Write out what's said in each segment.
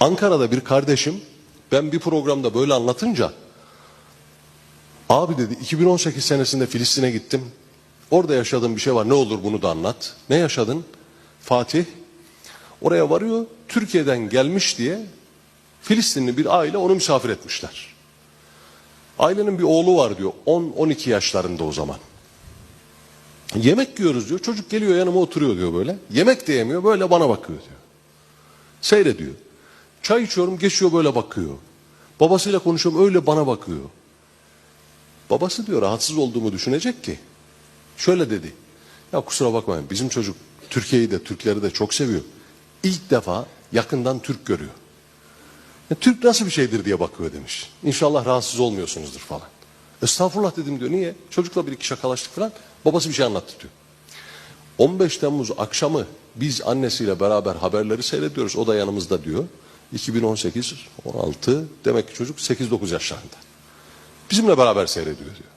Ankara'da bir kardeşim ben bir programda böyle anlatınca abi dedi 2018 senesinde Filistin'e gittim. Orada yaşadığım bir şey var ne olur bunu da anlat. Ne yaşadın? Fatih oraya varıyor Türkiye'den gelmiş diye Filistinli bir aile onu misafir etmişler. Ailenin bir oğlu var diyor 10-12 yaşlarında o zaman. Yemek yiyoruz diyor. Çocuk geliyor yanıma oturuyor diyor böyle. Yemek de yemiyor böyle bana bakıyor diyor. Seyrediyor. Çay içiyorum geçiyor böyle bakıyor. Babasıyla konuşuyorum öyle bana bakıyor. Babası diyor rahatsız olduğumu düşünecek ki. Şöyle dedi. Ya kusura bakmayın bizim çocuk Türkiye'yi de Türkleri de çok seviyor. İlk defa yakından Türk görüyor. Ya, Türk nasıl bir şeydir diye bakıyor demiş. İnşallah rahatsız olmuyorsunuzdur falan. Estağfurullah dedim diyor. Niye? Çocukla bir iki şakalaştık falan. Babası bir şey anlattı diyor. 15 Temmuz akşamı biz annesiyle beraber haberleri seyrediyoruz. O da yanımızda diyor. 2018, 16 demek ki çocuk 8-9 yaşlarında. Bizimle beraber seyrediyor diyor.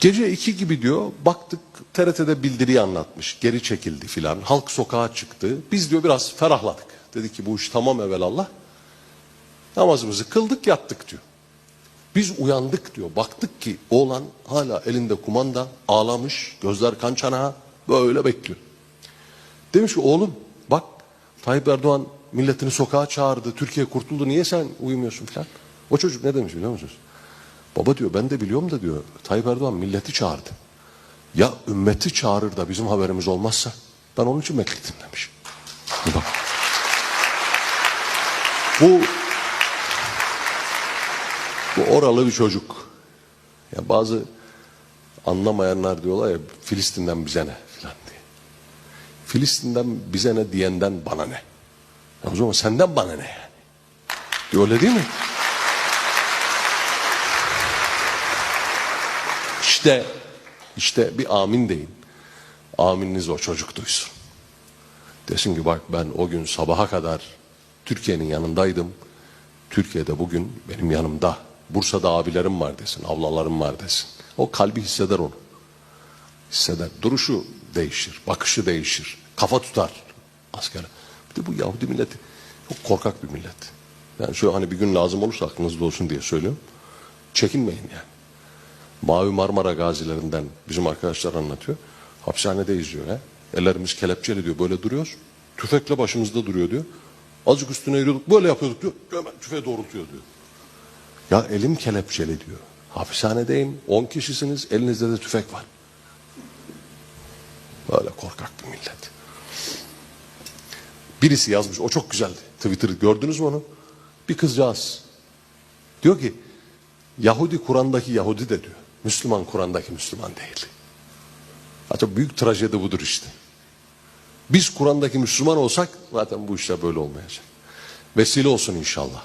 Gece 2 gibi diyor baktık TRT'de bildiriyi anlatmış. Geri çekildi filan. Halk sokağa çıktı. Biz diyor biraz ferahladık. Dedik ki bu iş tamam evvelallah. Namazımızı kıldık yattık diyor. Biz uyandık diyor. Baktık ki oğlan hala elinde kumanda ağlamış. Gözler kan çanağı böyle bekliyor. Demiş ki oğlum bak Tayyip Erdoğan milletini sokağa çağırdı. Türkiye kurtuldu. Niye sen uyumuyorsun falan. O çocuk ne demiş biliyor musunuz? Baba diyor ben de biliyorum da diyor Tayyip Erdoğan milleti çağırdı. Ya ümmeti çağırır da bizim haberimiz olmazsa ben onun için bekledim demiş. Bak. Bu bu oralı bir çocuk. Ya bazı anlamayanlar diyorlar ya Filistin'den bize ne filan diye. Filistin'den bize ne diyenden bana ne. Ya o zaman senden bana ne yani. Öyle değil mi? İşte işte bir amin deyin. Amininiz o çocuk duysun. Desin ki bak ben o gün sabaha kadar Türkiye'nin yanındaydım. Türkiye'de bugün benim yanımda. Bursa'da abilerim var desin, ablalarım var desin. O kalbi hisseder onu. Hisseder. Duruşu değişir, bakışı değişir, kafa tutar asker. Bir de bu Yahudi milleti çok korkak bir millet. Yani şöyle hani bir gün lazım olursa aklınızda olsun diye söylüyorum. Çekinmeyin yani. Mavi Marmara gazilerinden bizim arkadaşlar anlatıyor. Hapishanede izliyor. He? Ellerimiz kelepçeli diyor. Böyle duruyoruz. Tüfekle başımızda duruyor diyor. Azıcık üstüne yürüyorduk. Böyle yapıyorduk diyor. Hemen tüfeği doğrultuyor diyor. Ya elim kelepçeli diyor. Hapishanedeyim. 10 kişisiniz. Elinizde de tüfek var. Böyle korkak bir millet. Birisi yazmış. O çok güzeldi. Twitter'ı gördünüz mü onu? Bir kızcağız. Diyor ki Yahudi Kur'an'daki Yahudi de diyor. Müslüman Kur'an'daki Müslüman değil. Hatta büyük trajedi budur işte. Biz Kur'an'daki Müslüman olsak zaten bu işler böyle olmayacak. Vesile olsun inşallah.